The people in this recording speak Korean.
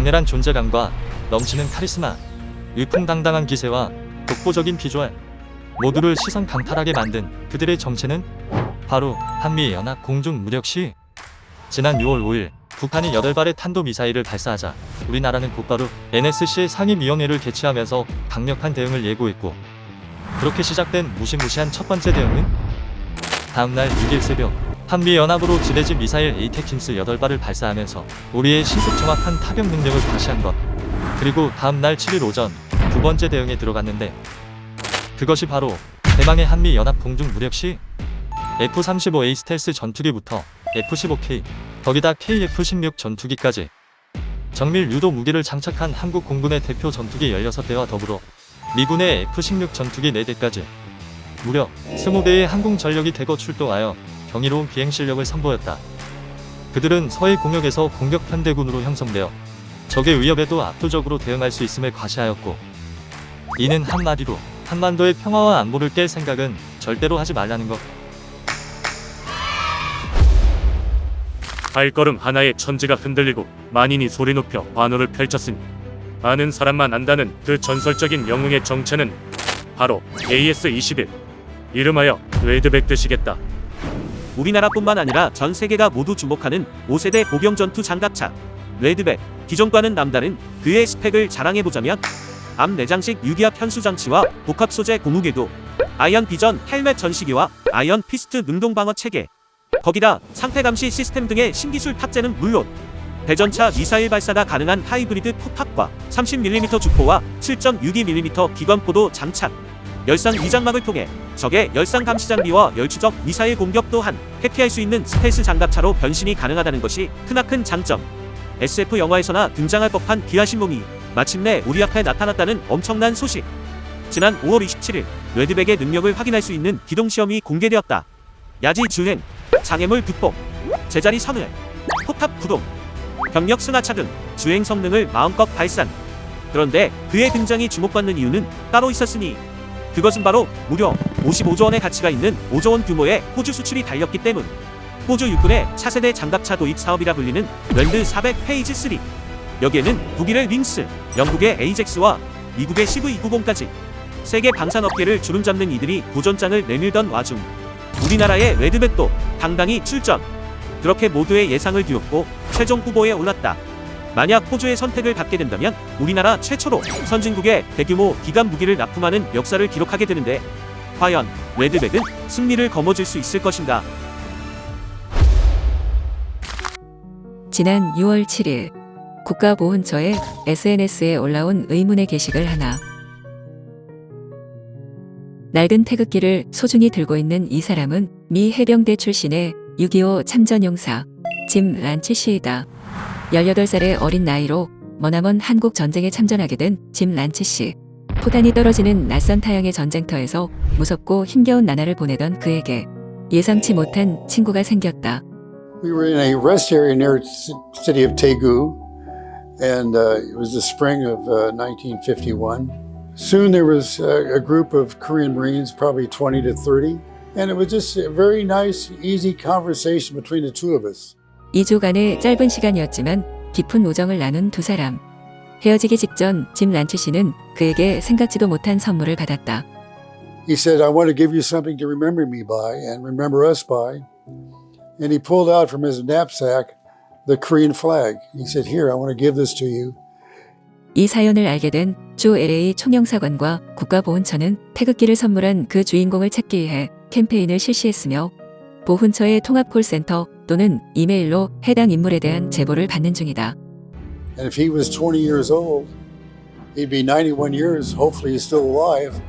강렬한 존재감과 넘치는 카리스마, 위풍당당한 기세와 독보적인 비주얼 모두를 시선 강탈하게 만든 그들의 정체는 바로 한미 연합 공중 무력 시 지난 6월 5일 북한이 8발의 탄도 미사일을 발사하자 우리나라는 곧바로 NSC 상임위원회를 개최하면서 강력한 대응을 예고했고 그렇게 시작된 무시무시한 첫 번째 대응은 다음날 6일 새벽 한미 연합으로 지대지 미사일 에이테킴스 8발을 발사하면서 우리의 신속 정확한 타격 능력을 과시한 것 그리고 다음 날 7일 오전 두 번째 대응에 들어갔는데 그것이 바로 대망의 한미 연합 공중 무력 시 F-35A 스텔스 전투기부터 F-15K 거기다 KF-16 전투기까지 정밀 유도 무기를 장착한 한국 공군의 대표 전투기 16대와 더불어 미군의 F-16 전투기 4대까지 무려 20대의 항공 전력이 대거 출동하여 경이로운 비행 실력을 선보였다. 그들은 서해 공역에서 공격 편대군으로 형성되어 적의 위협에도 압도적으로 대응할 수 있음을 과시하였고 이는 한마디로 한반도의 평화와 안보를 깰 생각은 절대로 하지 말라는 것. 발걸음 하나에 천지가 흔들리고 만인이 소리 높여 반호를 펼쳤으니 아는 사람만 안다는 그 전설적인 영웅의 정체는 바로 AS-21 이름하여 레드백 뜻이겠다. 우리나라뿐만 아니라 전 세계가 모두 주목하는 5세대 보병 전투 장갑차 레드백 기존과는 남다른 그의 스펙을 자랑해보자면 암 내장식 유기압 현수 장치와 복합 소재 고무궤도 아이언 비전 헬멧 전시기와 아이언 피스트 능동 방어 체계 거기다 상태 감시 시스템 등의 신기술 탑재는 물론 대전차 미사일 발사가 가능한 하이브리드 포탑과 30mm 주포와 7.62mm 기관포도 장착 열상 위장막을 통해 적의 열상 감시 장비와 열추적 미사일 공격 또한 회피할 수 있는 스텔스 장갑차로 변신이 가능하다는 것이 크나큰 장점. SF 영화에서나 등장할 법한 귀하신 몸이 마침내 우리 앞에 나타났다는 엄청난 소식. 지난 5월 27일 레드백의 능력을 확인할 수 있는 기동 시험이 공개되었다. 야지 주행, 장애물 극복, 제자리 선회, 포탑 구동, 병력 승하차 등 주행 성능을 마음껏 발산. 그런데 그의 등장이 주목받는 이유는 따로 있었으니 그것은 바로 무려 55조 원의 가치가 있는 5조 원 규모의 호주 수출이 달렸기 때문. 호주 육군의 차세대 장갑차 도입 사업이라 불리는 랜드 400 페이지 3. 여기에는 독일의 링스, 영국의 에이젝스와 미국의 CV290까지 세계 방산 업계를 주름잡는 이들이 도전장을 내밀던 와중 우리나라의 레드백도 당당히 출전. 그렇게 모두의 예상을 뒤엎고 최종 후보에 올랐다. 만약 호주의 선택을 받게 된다면 우리나라 최초로 선진국에 대규모 기관 무기를 납품하는 역사를 기록하게 되는데 과연 레드백은 승리를 거머쥘 수 있을 것인가? 지난 6월 7일 국가보훈처의 SNS에 올라온 의문의 게시글 하나. 낡은 태극기를 소중히 들고 있는 이 사람은 미 해병대 출신의 6.25 참전용사 짐 란치 씨이다. 18살의 어린 나이로 머나먼 한국 전쟁에 참전하게 된 짐 란치 씨. 포탄이 떨어지는 낯선 타양의 전쟁터에서 무섭고 힘겨운 나날을 보내던 그에게 예상치 못한 친구가 생겼다. We were in a rest area near city of Daegu, and uh, it was the spring of uh, 1951. Soon there was uh, a group of Korean Marines, probably 20 to 30, and it was just a very nice, easy conversation between the two of us. 2주간의 짧은 시간이었지만 깊은 우정을 나눈 두 사람. 헤어지기 직전 짐 란치 씨는 그에게 생각지도 못한 선물을 받았다. He said, I want to give you something to remember me by and remember us by. And he pulled out from his knapsack the Korean flag. He said, Here, I want to give this to you. 이 사연을 알게 된 주 LA 총영사관과 국가보훈처는 태극기를 선물한 그 주인공을 찾기 위해 캠페인을 실시했으며 보훈처의 통합콜센터 또는 이메일로 해당 인물에 대한 제보를 받는 중이다. And if he was 20 years old, he'd be 91 years. Hopefully, he's still alive.